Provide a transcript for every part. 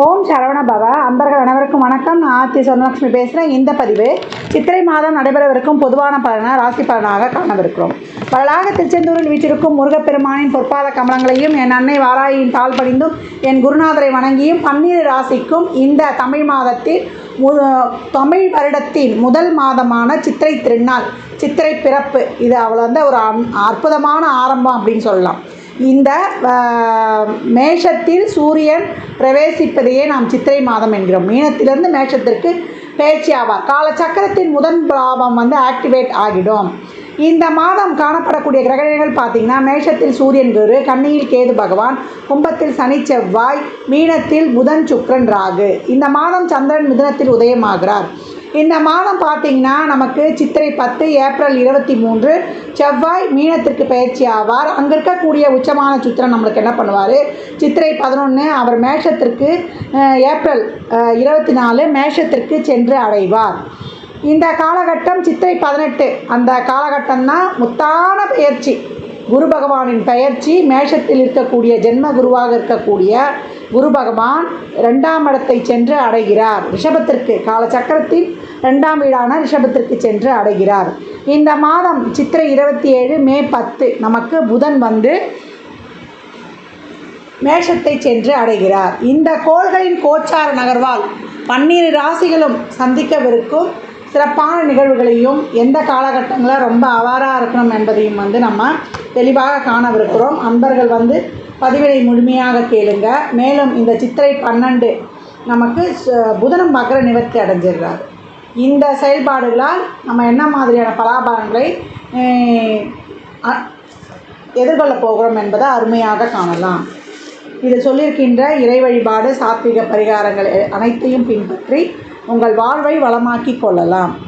ஓம் சரவண பவ. அன்பர்கள் அனைவருக்கும் வணக்கம். நான் ஆர்த்தி சொர்ணலட்சுமி பேசுகிறேன் இந்த பதிவு சித்திரை மாதம் நடைபெறவிருக்கும் பொதுவான பலனாக ராசி பலனாக காணவிருக்கிறோம். பலனாக திருச்செந்தூரில் வீற்றிருக்கும் முருகப்பெருமானின் பொற்பாத கமலங்களையும் என் அன்னை வாராயின் தாழ் பணிந்தும் என் குருநாதரை வணங்கியும் பன்னிரு ராசிக்கும் இந்த தமிழ் மாதத்தில் மு தமிழ் வருடத்தின் முதல் மாதமான சித்திரை திருநாள் சித்திரை பிறப்பு. இது அவள் வந்து ஒரு அன்- அற்புதமான ஆரம்பம் அப்படின்னு சொல்லலாம். இந்த மேஷத்தில் சூரியன் பிரவேசிப்பதையே நாம் சித்திரை மாதம் என்கிறோம். மீனத்திலிருந்து மேஷத்திற்கு பேச்சு ஆவார். காலச்சக்கரத்தின் முதன் பாவம் வந்து ஆக்டிவேட் ஆகிடும். இந்த மாதம் காணப்படக்கூடிய கிரகணங்கள் பார்த்தீங்கன்னா மேஷத்தில் சூரியன் குரு கன்னியில் கேது பகவான் கும்பத்தில் சனி செவ்வாய் மீனத்தில் புதன் சுக்கிரன் ராகு. இந்த மாதம் சந்திரன் மிதுனத்தில் உதயமாகிறார். இந்த மாதம் பார்த்தீங்கன்னா நமக்கு சித்திரை பத்து ஏப்ரல் இருபத்தி மூன்று செவ்வாய் மீனத்திற்கு பயிற்சி ஆவார். அங்கே இருக்கக்கூடிய உச்சமான சுத்திரன் நம்மளுக்கு என்ன பண்ணுவார்? சித்திரை பதினொன்று அவர் மேஷத்திற்கு ஏப்ரல் இருபத்தி நாலு மேஷத்திற்கு சென்று அடைவார். இந்த காலகட்டம் சித்திரை பதினெட்டு. அந்த காலகட்டம் தான் முத்தான பயிற்சி. குரு பகவானின் பயிற்சி மேஷத்தில் இருக்கக்கூடிய ஜென்ம குருவாக இருக்கக்கூடிய குரு பகவான் ரெண்டாம் இடத்தை சென்று அடைகிறார். ரிஷபத்திற்கு காலச்சக்கரத்தின் ரெண்டாம் வீடான ரிஷபத்திற்கு சென்று அடைகிறார். இந்த மாதம் சித்திரை இருபத்தி ஏழு மே பத்து நமக்கு புதன் வந்து மேஷத்தை சென்று அடைகிறார். இந்த கோள்களின் கோச்சார நகர்வால் பன்னிரு ராசிகளும் சந்திக்கவிருக்கும் சிறப்பான நிகழ்வுகளையும் எந்த காலகட்டங்களில் ரொம்ப அவாராக இருக்கணும் என்பதையும் வந்து நம்ம தெளிவாக காணவிருக்கிறோம். அன்பர்கள் வந்து பதிவினை முழுமையாக கேளுங்க. மேலும் இந்த சித்திரை பன்னெண்டு நமக்கு ச- புதனம் மகர நிவர்த்தி அடைஞ்சிடுறாரு. இந்த செயல்பாடுகளால் நம்ம என்ன மாதிரியான பலாபலன்களை அ- எதிர்கொள்ள போகிறோம் என்பதை அருமையாக காணலாம். இது சொல்லியிருக்கின்ற இறை வழிபாடு சாத்விக பரிகாரங்கள் அனைத்தையும் பின்பற்றி உங்கள் வாழ்வை வளமாக்கி கொள்ளலாம்.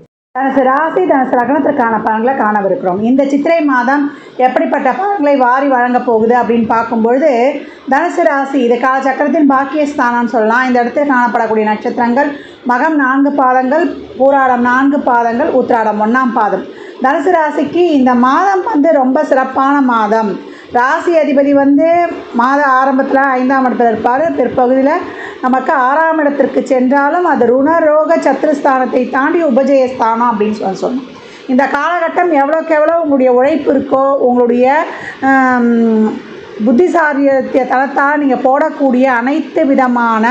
தனது ராசி தனுசு லக்னத்திற்கான பலன்களை காணவிருக்கிறோம். இந்த சித்திரை மாதம் எப்படிப்பட்ட பலன்களை வாரி வழங்கப் போகுது அப்படின்னு பார்க்கும்பொழுது தனுசு ராசி இது பாக்கிய ஸ்தானம்னு சொல்லலாம். இந்த இடத்தில் காணப்படக்கூடிய நட்சத்திரங்கள் மகம் நான்கு பாதங்கள் பூராடம் நான்கு பாதங்கள் உத்திராடம் ஒன்றாம் பாதம். தனுசு ராசிக்கு இந்த மாதம் வந்து ரொம்ப சிறப்பான மாதம். ராசி அதிபதி வந்து மாத ஆரம்பத்தில் ஐந்தாம் இடத்துல இருப்பார். பிற்பகுதியில் நமக்கு ஆறாம் இடத்திற்கு சென்றாலும் அது ருணரோக சத்ருஸ்தானத்தை தாண்டி உபஜயஸ்தானம் அப்படின்னு சொல்லி சொன்னோம். இந்த காலகட்டம் எவ்வளோக்கு எவ்வளோ உங்களுடைய உழைப்பு இருக்கோ உங்களுடைய புத்திசாரிய தளத்தால் நீங்கள் போடக்கூடிய அனைத்து விதமான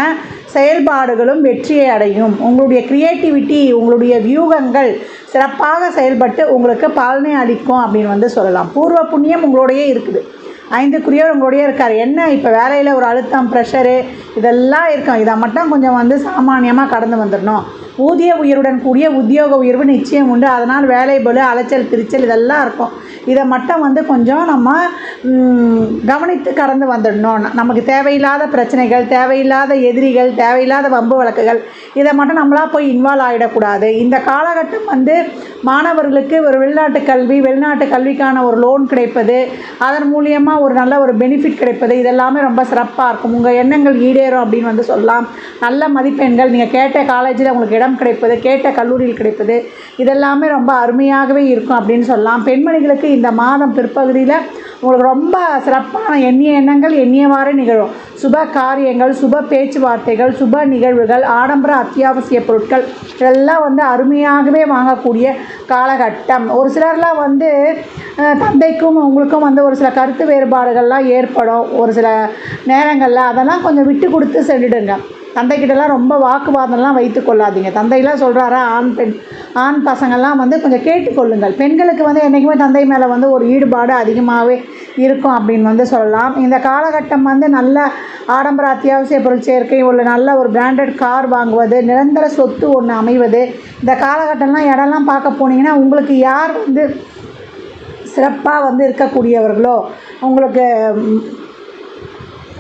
செயல்பாடுகளும் வெற்றியை அடையும். உங்களுடைய க்ரியேட்டிவிட்டி உங்களுடைய வியூகங்கள் சிறப்பாக செயல்பட்டு உங்களுக்கு பலனை அளிக்கும் அப்படின்னு வந்து சொல்லலாம். பூர்வ புண்ணியம் உங்களோடையே இருக்குது. ஐந்துக்குரியவர் உங்களுடைய இருக்கார். என்ன இப்போ வேலையில் ஒரு அழுத்தம் ப்ரெஷரு இதெல்லாம் இருக்கும். இதை மட்டும் கொஞ்சம் வந்து சாமானியமாக கடந்து வந்துடணும். ஊதிய உயர்வுடன் கூடிய உத்தியோக உயர்வு நிச்சயம் உண்டு. அதனால் வேலை பலு அலைச்சல் திருச்சல் இதெல்லாம் இருக்கும். இதை மட்டும் வந்து கொஞ்சம் நம்ம கவனித்து கடந்து வந்துடணும். நமக்கு தேவையில்லாத பிரச்சனைகள் தேவையில்லாத எதிரிகள் தேவையில்லாத வம்பு வழக்குகள் இதை மட்டும் நம்மளாக போய் இன்வால்வ் ஆகிடக்கூடாது இந்த காலகட்டம் வந்து மாணவர்களுக்கு ஒரு வெளிநாட்டு கல்வி வெளிநாட்டு கல்விக்கான ஒரு லோன் கிடைப்பது அதன் மூலியமாக ஒரு நல்ல ஒரு பெனிஃபிட் கிடைப்பது இதெல்லாமே ரொம்ப சிறப்பாக இருக்கும். உங்கள் எண்ணங்கள் ஈடேறும் அப்படின்னு வந்து சொல்லலாம். நல்ல மதிப்பெண்கள். நீங்கள் கேட்ட காலேஜில் உங்களுக்கு இடம் கிடைப்பது கேட்ட கல்லூரியில் கிடைப்பது இதெல்லாமே ரொம்ப அருமையாகவே இருக்கும் அப்படின்னு சொல்லலாம். பெண்மணிகளுக்கு இந்த மாதம் பிற்பகுதியில் உங்களுக்கு ரொம்ப சிறப்பான எண்ணிய எண்ணங்கள் எண்ணியவாறு நிகழும். சுப காரியங்கள் சுப பேச்சுவார்த்தைகள் சுப நிகழ்வுகள் ஆடம்பர அத்தியாவசிய பொருட்கள் இதெல்லாம் வந்து அருமையாகவே வாங்கக்கூடிய காலகட்டம். ஒரு சிலர்லாம் வந்து தந்தைக்கும் உங்களுக்கும் வந்து ஒரு சில கருத்து வேறுபாடுகள்லாம் ஏற்படும். ஒரு சில நேரங்களில் அதெல்லாம் கொஞ்சம் விட்டு கொடுத்து சென்றுடுங்க. தந்தைக்கிட்டலாம் ரொம்ப வாக்குவாதம்லாம் வைத்து கொள்ளாதீங்க. தந்தையெல்லாம் சொல்கிறாரா ஆண் பெண் ஆண் பசங்கள்லாம் வந்து கொஞ்சம் கேட்டுக்கொள்ளுங்கள் பெண்களுக்கு வந்து என்றைக்குமே தந்தை மேலே வந்து ஒரு ஈடுபாடு அதிகமாகவே இருக்கும் அப்படின்னு வந்து சொல்லலாம். இந்த காலகட்டம் வந்து நல்ல ஆடம்பர அத்தியாவசிய பொருள் சேர்க்கை உள்ள நல்ல ஒரு பிராண்டட் கார் வாங்குவது நிரந்தர சொத்து ஒன்று அமைவது இந்த காலகட்டம்லாம் இடம்லாம் பார்க்க போனீங்கன்னா உங்களுக்கு யார் வந்து சிறப்பாக வந்து இருக்கக்கூடியவர்களோ உங்களுக்கு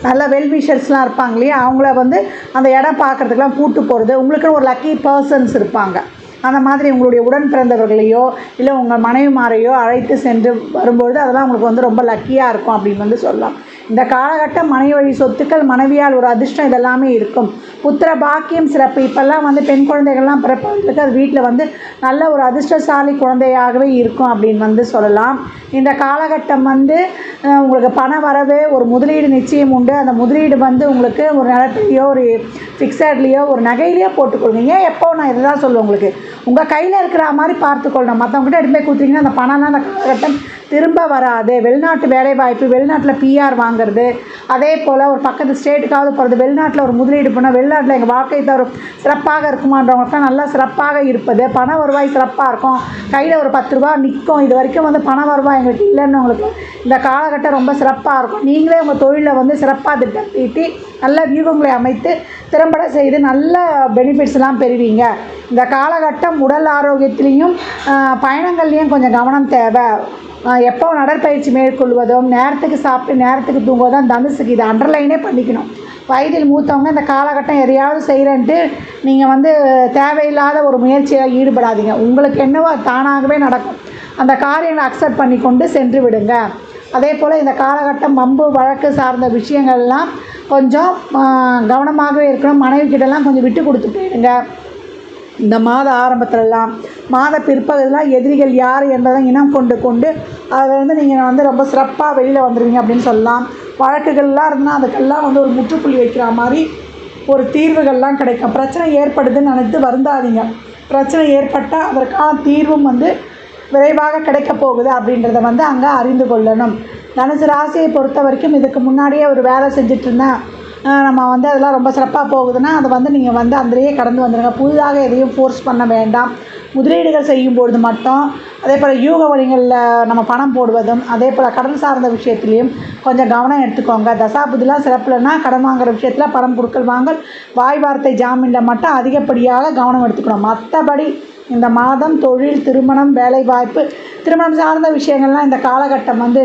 நல்ல வெல்விஷர்ஸ்லாம் இருப்பாங்க இல்லையா? அவங்கள வந்து அந்த இடம் பார்க்குறதுக்கெலாம் கூட்டு போகிறது உங்களுக்குன்னு ஒரு லக்கி பர்சன்ஸ் இருப்பாங்க. அந்த மாதிரி உங்களுடைய உடன் பிறந்தவர்களையோ இல்லை உங்கள் மனைவிமாரையோ அழைத்து சென்று வரும்பொழுது அதெல்லாம் உங்களுக்கு வந்து ரொம்ப லக்கியாக இருக்கும் அப்படின்னு வந்து சொல்லலாம். இந்த காலகட்டம் மனைவி வழி சொத்துக்கள் மனைவியால் ஒரு அதிர்ஷ்டம் இதெல்லாமே இருக்கும். புத்திர பாக்கியம் சிறப்பு. இப்போல்லாம் வந்து பெண் குழந்தைகள்லாம் பிறப்பவர்களுக்கு அது வீட்டில் வந்து நல்ல ஒரு அதிர்ஷ்டசாலி குழந்தையாகவே இருக்கும் அப்படின்னு வந்து சொல்லலாம். இந்த காலகட்டம் வந்து உங்களுக்கு பண வரவே ஒரு முதலீடு நிச்சயம் உண்டு. அந்த முதலீடு வந்து உங்களுக்கு ஒரு நிலத்துலையோ ஒரு ஃபிக்ஸட்லேயோ ஒரு நகையிலையோ போட்டுக்கொள்ளுங்க ஏன் எப்போ நான் இதை தான் சொல்லுவேன் உங்களுக்கு? உங்கள் கையில் இருக்கிற மாதிரி பார்த்துக்கொள்ளணும். மற்றவங்ககிட்ட எடுத்து போய் கொடுத்தீங்கன்னா அந்த பணம்லாம் அந்த காலகட்டம் திரும்ப வராது. வெளிநாட்டு வேலைவாய்ப்பு வெளிநாட்டில் பிஆர் வாங்குறது. அதே போல் ஒரு பக்கத்து ஸ்டேட்டுக்காவது போகிறது வெளிநாட்டில் ஒரு முதலீடு பண்ணால் வெளிநாட்டில் எங்கள் வாழ்க்கை தரும் சிறப்பாக இருக்குமான்றவங்களுக்குலாம் நல்லா சிறப்பாக இருப்பது. பண வருவாய் சிறப்பாக இருக்கும். கையில் ஒரு பத்து ரூபா நிற்கும் இது வரைக்கும் வந்து பண வருவாய் எங்களுக்கு இல்லைன்னு உங்களுக்கு இந்த காலகட்டம் ரொம்ப சிறப்பாக இருக்கும். நீங்களே உங்கள் தொழிலை வந்து சிறப்பாக திட்டம் தீட்டி நல்ல வியூகங்களை அமைத்து திறம்பட செய்து நல்ல பெனிஃபிட்ஸ்லாம் பெறுவீங்க. இந்த காலகட்டம் உடல் ஆரோக்கியத்திலையும் பயணங்கள்லேயும் கொஞ்சம் கவனம் தேவை. எப்போ நடைப்பயிற்சி மேற்கொள்வதும் நேரத்துக்கு சாப்பிட்டு நேரத்துக்கு தூங்குவதும் தனுசுக்கு இதை அண்டர்லைனே பண்ணிக்கணும். வயதில் மூத்தவங்க இந்த காலகட்டம் எதையாவது செய்கிறேன்ட்டு நீங்கள் வந்து தேவையில்லாத ஒரு முயற்சியாக ஈடுபடாதீங்க. உங்களுக்கு என்னவோ தானாகவே நடக்கும். அந்த காரியங்களை அக்செப்ட் பண்ணி கொண்டு சென்று விடுங்க. அதே போல் இந்த காலகட்டம் வம்பு வழக்கு சார்ந்த விஷயங்கள்லாம் கொஞ்சம் கவனமாகவே இருக்கணும். மனைவி கிட்டலாம் கொஞ்சம் விட்டு கொடுத்து போயிடுங்க. இந்த மாத ஆரம்பத்திலலாம் மாத பிற்பகுதிலாம் எதிரிகள் யார் என்பதை இனம் கொண்டு கொண்டு அதில் வந்து நீங்கள் வந்து ரொம்ப சிறப்பாக வெளியில் வந்துடுவீங்க அப்படின்னு சொல்லலாம். வழக்குகள்லாம் இருந்தால் அதுக்கெல்லாம் வந்து ஒரு முற்றுப்புள்ளி வைக்கிற மாதிரி ஒரு தீர்வுகள்லாம் கிடைக்கும். பிரச்சனை ஏற்படுதுன்னு நினைத்து வருந்தாதீங்க. பிரச்சனை ஏற்பட்டால் அதற்கான தீர்வும் வந்து விரைவாக கிடைக்க போகுது அப்படின்றத வந்து அங்கே அறிந்து கொள்ளணும். தனுசு ராசியை பொறுத்த வரைக்கும் இதுக்கு முன்னாடியே ஒரு வேலை செஞ்சுட்டு இருந்தேன் நம்ம வந்து அதெல்லாம் ரொம்ப சிறப்பாக போகுதுன்னா அதை வந்து நீங்கள் வந்து அதிலேயே கடந்து வந்துடுங்க புதிதாக எதையும் ஃபோர்ஸ் பண்ண வேண்டாம். முதலீடுகள் செய்யும் பொழுது மட்டும் அதே போல் யூக வழிகளில் நம்ம பணம் போடுவதும் அதே போல் கடன் சார்ந்த விஷயத்துலையும் கொஞ்சம் கவனம் எடுத்துக்கோங்க. தசாபுதிலாம் சிறப்புலன்னா கடன் வாங்குகிற விஷயத்தில் பணம் கொடுக்கல் வாங்கல் வாய் வார்த்தை ஜாமீனில் மட்டும் அதிகப்படியாக கவனம் எடுத்துக்கணும். மற்றபடி இந்த மாதம் தொழில் திருமணம் வேலைவாய்ப்பு திருமணம் சார்ந்த விஷயங்கள்லாம் இந்த காலகட்டம் வந்து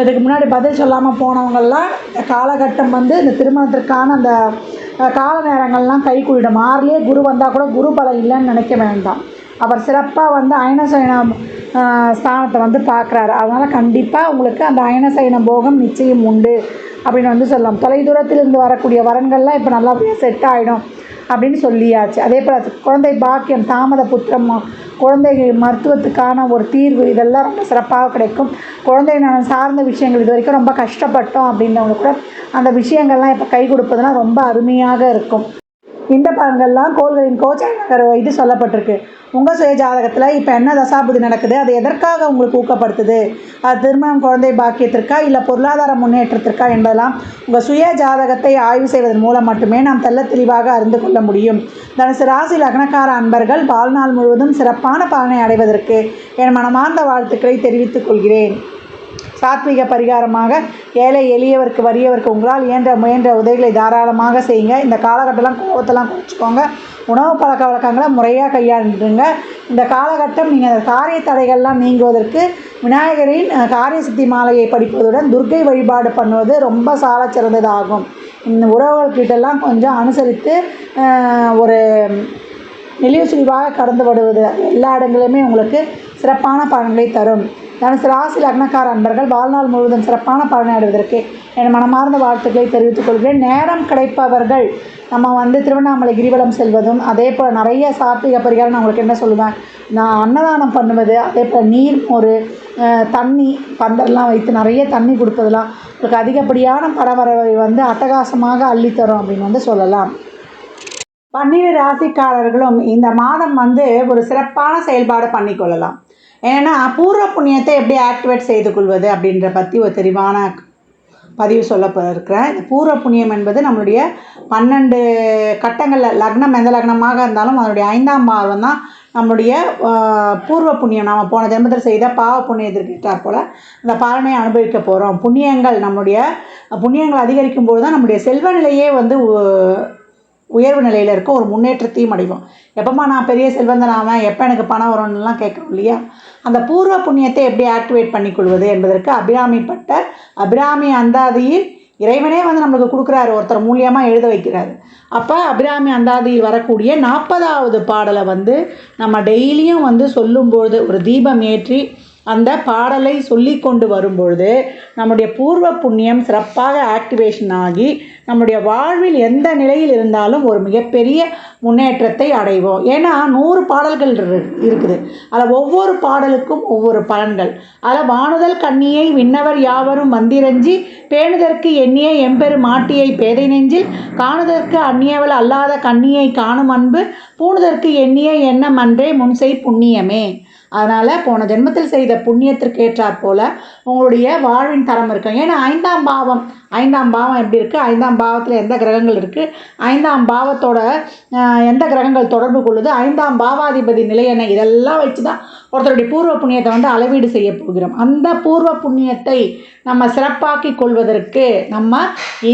இதுக்கு முன்னாடி பதில் சொல்லாமல் போனவங்கள்லாம் இந்த காலகட்டம் வந்து இந்த திருமணத்திற்கான அந்த கால நேரங்கள்லாம் கை கூடிடும் ஆறுலேயே குரு வந்தால் கூட குரு பலம் இல்லைன்னு நினைக்க வேண்டாம். அவர் சிறப்பாக வந்து அயனசைனம் ஸ்தானத்தை வந்து பார்க்குறாரு. அதனால் கண்டிப்பாக உங்களுக்கு அந்த அயனசயன போகம் நிச்சயம் உண்டு அப்படின்னு வந்து சொல்லலாம். தொலைதூரத்திலிருந்து வரக்கூடிய வரன்கள்லாம் இப்போ நல்லா செட் ஆகிடும் அப்படின்னு சொல்லியாச்சு. அதே போல் குழந்தை பாக்கியம் தாமத புத்திரம் குழந்தைகள் மருத்துவத்துக்கான ஒரு தீர்வு இதெல்லாம் ரொம்ப சிறப்பாக கிடைக்கும். குழந்தை நலன் சார்ந்த விஷயங்கள் இது வரைக்கும் ரொம்ப கஷ்டப்பட்டோம் அப்படின்றவங்களுக்கு கூட அந்த விஷயங்கள்லாம் இப்போ கை கொடுப்பதெல்லாம் ரொம்ப அருமையாக இருக்கும். இந்த பலன்கள்லாம் கோள்களின் கோச்சார இது சொல்லப்பட்டிருக்கு. உங்கள் சுய ஜாதகத்தில் இப்போ என்ன தசாபுதி நடக்குது? அது எதற்காக உங்களுக்கு ஊக்கப்படுத்துது? அது திருமணம் குழந்தை பாக்கியத்திற்கா இல்லை பொருளாதார முன்னேற்றத்திற்கா என்பதெல்லாம் உங்கள் சுய ஜாதகத்தை ஆய்வு செய்வதன் மூலம் மட்டுமே நாம் தெல்ல தெளிவாக அறிந்து கொள்ள முடியும். தனுசு ராசி லக்னக்கார அன்பர்கள் வாழ்நாள் முழுவதும் சிறப்பான பலனை அடைவதற்கு என் மனமார்ந்த வாழ்த்துக்களை தெரிவித்துக் கொள்கிறேன். சாத்விக பரிகாரமாக ஏழை எளியவருக்கு வறியவருக்கு உங்களால் இயன்ற முயன்ற உதவிகளை தாராளமாக செய்யுங்க. இந்த காலகட்டம்லாம் கோபத்தெல்லாம் குறைச்சிக்கோங்க. உணவு பழக்க வழக்கங்களை முறையாக கையாண்டுருங்க இந்த காலகட்டம் நீங்கள் அந்த காரிய தடைகள்லாம் நீங்குவதற்கு விநாயகரின் காரிய சித்தி மாலையை படிப்பதுடன் துர்க்கை வழிபாடு பண்ணுவது ரொம்ப சால சிறந்ததாகும் இந்த உறவுகள்கிட்டலாம் கொஞ்சம் அனுசரித்து ஒரு நெளிவு சுழிவாக கடந்து வருவது எல்லா இடங்களிலுமே உங்களுக்கு சிறப்பான பலன்களை தரும். தனுசு ராசி லக்னக்கார அன்பர்கள் வாழ்நாள் முழுவதும் சிறப்பான பலனை அடைவதற்கு என் மனமார்ந்த வாழ்த்துக்களை தெரிவித்துக் கொள்கிறேன். நேரம் கிடைப்பவர்கள் நம்ம வந்து திருவண்ணாமலை கிரிவலம் செல்வதும் அதே போல் நிறைய சாத்விக பரிகாரம் நான் உங்களுக்கு என்ன சொல்லுவேன்? நான் அன்னதானம் பண்ணுவது அதே போல் நீர் ஒரு தண்ணி பந்தல்லாம் வைத்து நிறைய தண்ணி கொடுப்பதெல்லாம் உங்களுக்கு அதிகப்படியான பரவரவை வந்து அட்டகாசமாக அள்ளித்தரும் அப்படின்னு வந்து சொல்லலாம். பன்னிரு ராசிக்காரர்களும் இந்த மாதம் வந்து ஒரு சிறப்பான செயல்பாடு பண்ணிக்கொள்ளலாம் ஏன்னா பூர்வ புண்ணியத்தை எப்படி ஆக்டிவேட் செய்து கொள்வது அப்படின்ற பற்றி ஒரு தெளிவான பதிவு சொல்ல இருக்கிறேன் இந்த பூர்வ புண்ணியம் என்பது நம்மளுடைய பன்னெண்டு கட்டங்களில் லக்னம் எந்த லக்னமாக இருந்தாலும் அதனுடைய ஐந்தாம் பாவம் தான் நம்மளுடைய பூர்வ புண்ணியம். நம்ம போன ஜென்மத்தில் செய்த பாவ புண்ணியத்திற்கிட்டார் போல் அந்த பாலனை அனுபவிக்க போகிறோம் புண்ணியங்கள் நம்மளுடைய புண்ணியங்கள் அதிகரிக்கும் போது தான் நம்முடைய செல்வ நிலையே வந்து உயர்வு நிலையில் இருக்க ஒரு முன்னேற்றத்தையும் அடைவோம். எப்போம்மா நான் பெரிய செல்வந்தன் ஆவேன்? எப்போ எனக்கு பணம் வரும்னுலாம் கேட்குறோம் இல்லையா? அந்த பூர்வ புண்ணியத்தை எப்படி ஆக்டிவேட் பண்ணிக்கொள்வது என்பதற்கு அபிராமி பட்டர் அபிராமி அந்தாதியில் இறைவனே வந்து நம்மளுக்கு கொடுக்குறாரு. ஒருத்தர் மூலியமாக எழுத வைக்கிறாரு. அப்போ அபிராமி அந்தாதியில் வரக்கூடிய நாற்பதாவது பாடலை வந்து நம்ம டெய்லியும் வந்து சொல்லும்போது ஒரு தீபம் ஏற்றி அந்த பாடலை சொல்லி கொண்டு வரும்பொழுது நம்முடைய பூர்வ புண்ணியம் சிறப்பாக ஆக்டிவேஷன் ஆகி நம்முடைய வாழ்வில் எந்த நிலையில் இருந்தாலும் ஒரு மிகப்பெரிய முன்னேற்றத்தை அடைவோம். ஏன்னா நூறு பாடல்கள் இரு- இருக்குது. அதில் ஒவ்வொரு பாடலுக்கும் ஒவ்வொரு பலன்கள். அதில் வானுதல் கண்ணியை விண்ணவர் யாவரும் வந்திரஞ்சி பேணுதற்கு எண்ணிய எம்பெரு மாட்டியை பேதை நெஞ்சில் காணுதற்கு அந்நியவள் அல்லாத கண்ணியை காணும் அன்பு பூணுதற்கு எண்ணிய எண்ணம் அன்றே முன்செய் புண்ணியமே. அதனால் போன ஜென்மத்தில் செய்த புண்ணியத்திற்கு ஏற்றாற் போல் உங்களுடைய வாழ்வின் தரம் இருக்கும். ஏன்னா ஐந்தாம் பாவம் ஐந்தாம் பாவம் எப்படி இருக்குது ஐந்தாம் பாவத்தில் எந்த கிரகங்கள் இருக்குது ஐந்தாம் பாவத்தோட எந்த கிரகங்கள் தொடர்பு கொள்ளுது? ஐந்தாம் பாவாதிபதி நிலை என்ன? இதெல்லாம் வச்சு தான் ஒருத்தருடைய பூர்வ புண்ணியத்தை வந்து அளவீடு செய்ய போகிறோம். அந்த பூர்வ புண்ணியத்தை நம்ம சிறப்பாக்கி கொள்வதற்கு நம்ம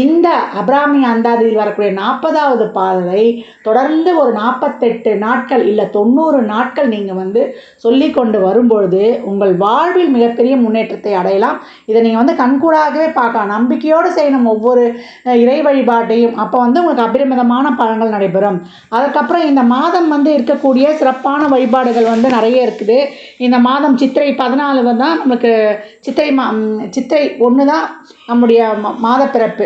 இந்த அபிராமி அந்தாதியில் வரக்கூடிய நாற்பதாவது பாதலை தொடர்ந்து ஒரு நாற்பத்தெட்டு நாட்கள் இல்லை தொண்ணூறு நாட்கள் நீங்கள் வந்து சொல்லி கொண்டு வரும்பொழுது உங்கள் வாழ்வில் மிகப்பெரிய முன்னேற்றத்தை அடையலாம். இதை நீங்கள் வந்து கண்கூடாகவே பார்க்கலாம். நம்பிக்கையோடு செய்யணும் ஒவ்வொரு இறை வழிபாட்டையும். அப்போ வந்து உங்களுக்கு அபரிமிதமான பலன்கள் நடைபெறும். அதுக்கப்புறம் இந்த மாதம் வந்து இருக்கக்கூடிய சிறப்பான வழிபாடுகள் வந்து நிறைய இருக்குது. இந்த மாதம் சித்திரை பதினாலு தான் நம்மளுக்கு சித்திரை மா சித்திரை ஒன்று தான் நம்முடைய ம- மாதப்பிறப்பு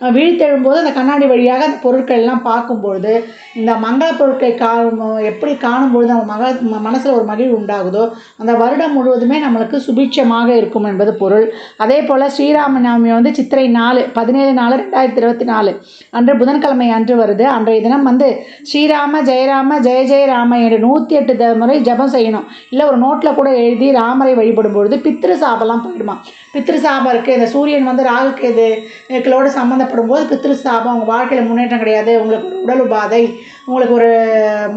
விழித்தெழும்போது அந்த கண்ணாடி வழியாக அந்த பொருட்கள் எல்லாம் பார்க்கும்பொழுது இந்த மங்கள பொருட்களை கா எப்படி காணும்பொழுது நம்ம மக ம- ஒரு மகிழ்வு உண்டாகுதோ அந்த வருடம் முழுவதுமே நம்மளுக்கு சுபிட்சமாக இருக்கும் என்பது பொருள். அதே போல் ஸ்ரீராம நவமி வந்து சித்திரை நாலு பதினேழு நாலு ரெண்டாயிரத்தி இருபத்தி நாலு. அன்று புதன்கிழமை அன்று வருது. அன்றைய தினம் வந்து ஸ்ரீராம ஜெயராம ஜெய ஜெய ராம என்று நூற்றி எட்டு த- முறை ஜெபம் செய்யணும். இல்லை ஒரு நோட்டில் கூட எழுதி ராமரை வழிபடும் பொழுது பித்திரு சாபெல்லாம் போயிடுமா? பித்ரு சாபம் இருக்குது இந்த சூரியன் வந்து ராகு கேது சம்மந்த சம்மந்தப்படும் போது பித்ரு சாபம் உங்கள் வாழ்க்கையில் முன்னேற்றம் கிடையாது உங்களுக்கு ஒரு உடல் உபாதை உங்களுக்கு ஒரு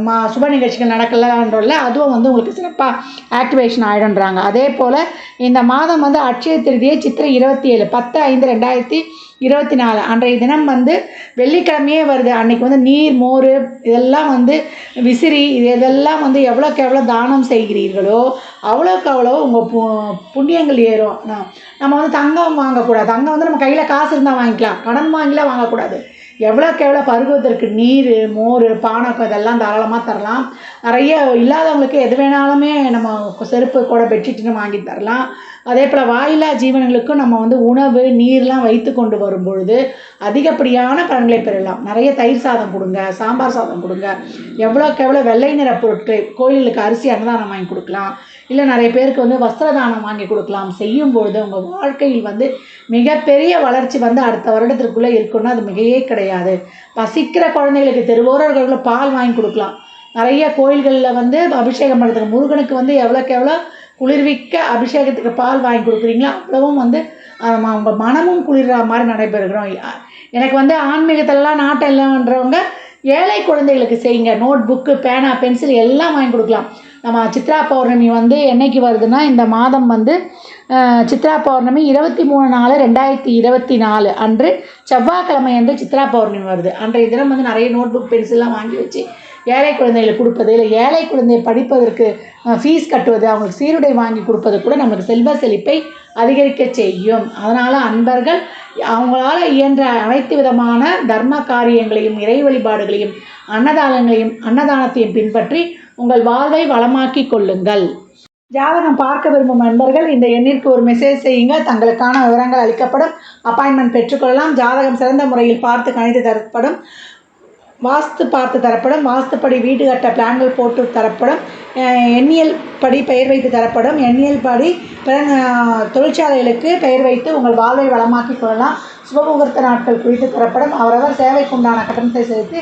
மா சுப நிகழ்ச்சிகள் நடக்கலன்றல அதுவும் வந்து உங்களுக்கு சிறப்பாக ஆக்டிவேஷன் ஆகிடுன்றாங்க அதே போல் இந்த மாதம் வந்து அட்சய திருதியை சித்திரை இருபத்தி ஏழு பத்து ஐந்து ரெண்டாயிரத்தி இருபத்தி நாலு அன்றைய தினம் வந்து வெள்ளிக்கிழமையே வருது. அன்னைக்கு வந்து நீர் மோர் இதெல்லாம் வந்து விசிறி இது இதெல்லாம் வந்து எவ்வளோக்கு எவ்வளோ தானம் செய்கிறீர்களோ அவ்வளோக்கு அவ்வளோ உங்கள் பு புண்ணியங்கள் ஏறும். நம்ம வந்து தங்கம் வாங்கக்கூடாது. தங்கம் வந்து நம்ம கையில் காசு இருந்தால் வாங்கிக்கலாம். கடன் வாங்கிலாம் வாங்கக்கூடாது. எவ்வளோக்கு எவ்வளோ பருகுவதற்கு நீர் மோர் பானக்கம் இதெல்லாம் தாராளமாக தரலாம். நிறைய இல்லாதவங்களுக்கு எது வேணாலுமே நம்ம செருப்பு கூட பெட்ஷீட்னு வாங்கி தரலாம். அதே போல் வாயில்லா ஜீவனங்களுக்கும் நம்ம வந்து உணவு நீர்லாம் வைத்து கொண்டு வரும்பொழுது அதிகப்படியான பலன்களை பெறலாம். நிறைய தயிர் சாதம் கொடுங்க சாம்பார் சாதம் கொடுங்க. எவ்வளோக்கு எவ்வளோ வெள்ளை நிற பொருட்கள் கோயிலுக்கு அரிசி அன்னதானம் வாங்கி கொடுக்கலாம். இல்லை நிறைய பேருக்கு வந்து வஸ்திர தானம் வாங்கி கொடுக்கலாம். செய்யும் பொழுது உங்கள் வாழ்க்கையில் வந்து மிகப்பெரிய வளர்ச்சி வந்து அடுத்த வருடத்திற்குள்ளே இருக்குன்னா அது மிகையே கிடையாது. பசிக்கிற குழந்தைகளுக்கு தெருவோரர்களுக்கு பால் வாங்கி கொடுக்கலாம். நிறைய கோயில்களில் வந்து அபிஷேகம் பண்ணுறதுக்கு முருகனுக்கு வந்து எவ்வளோக்கு எவ்வளோ குளிர்விக்க அபிஷேகத்துக்கு பால் வாங்கி கொடுக்குறீங்களோ அவ்வளவும் வந்து அவங்க மனமும் குளிர்ற மாதிரி நடைபெறுகிறோம். எனக்கு வந்து ஆன்மீகத்திலலாம் நாட்டம் இல்லைன்றவங்க ஏழை குழந்தைகளுக்கு செய்யுங்க. நோட் புக்கு பேனா பென்சில் எல்லாம் வாங்கி கொடுக்கலாம். நம்ம சித்ரா பௌர்ணமி வந்து என்னைக்கு வருதுன்னா இந்த மாதம் வந்து சித்ரா பௌர்ணமி இருபத்தி மூணு நாலு ரெண்டாயிரத்தி இருபத்தி நாலு அன்று செவ்வாய்க்கிழமை அன்று சித்ரா பௌர்ணமி வருது. அன்றைய தினம் வந்து நிறைய நோட் புக் பென்சில்லாம் வாங்கி வச்சு ஏழை குழந்தைகளுக்கு கொடுப்பது இல்லை ஏழை குழந்தையை படிப்பதற்கு ஃபீஸ் கட்டுவது அவங்களுக்கு சீருடை வாங்கி கொடுப்பது கூட நமக்கு செல்வ செழிப்பை அதிகரிக்க செய்யும். அதனால் அன்பர்கள் அவங்களால இயன்ற அனைத்து விதமான தர்ம காரியங்களையும் இறை வழிபாடுகளையும் அன்னதானங்களையும் அன்னதானத்தையும் பின்பற்றி உங்கள் வாழ்வை வளமாக்கிக் கொள்ளுங்கள். ஜாதகம் பார்க்க விரும்பும் நண்பர்கள் இந்த எண்ணிற்கு ஒரு மெசேஜ் செய்யுங்க தங்களுக்கான விவரங்கள் அளிக்கப்படும். அப்பாயின்மெண்ட் பெற்றுக்கொள்ளலாம். ஜாதகம் சிறந்த முறையில் பார்த்து கணித்து தரப்படும். வாஸ்து பார்த்து தரப்படும். வாஸ்துப்படி வீடு கட்ட பிளான்கள் போட்டு தரப்படும். எண்ணியல் படி பெயர் வைத்து தரப்படும். எண்ணியல் படி பிற தொழிற்சாலைகளுக்கு பெயர் வைத்து உங்கள் வாழ்வை வளமாக்கிக் கொள்ளலாம். சுபமுகூர்த்த நாட்கள் குறித்து தரப்படும். அவரவர் சேவைக்குண்டான கட்டணத்தை செலுத்தி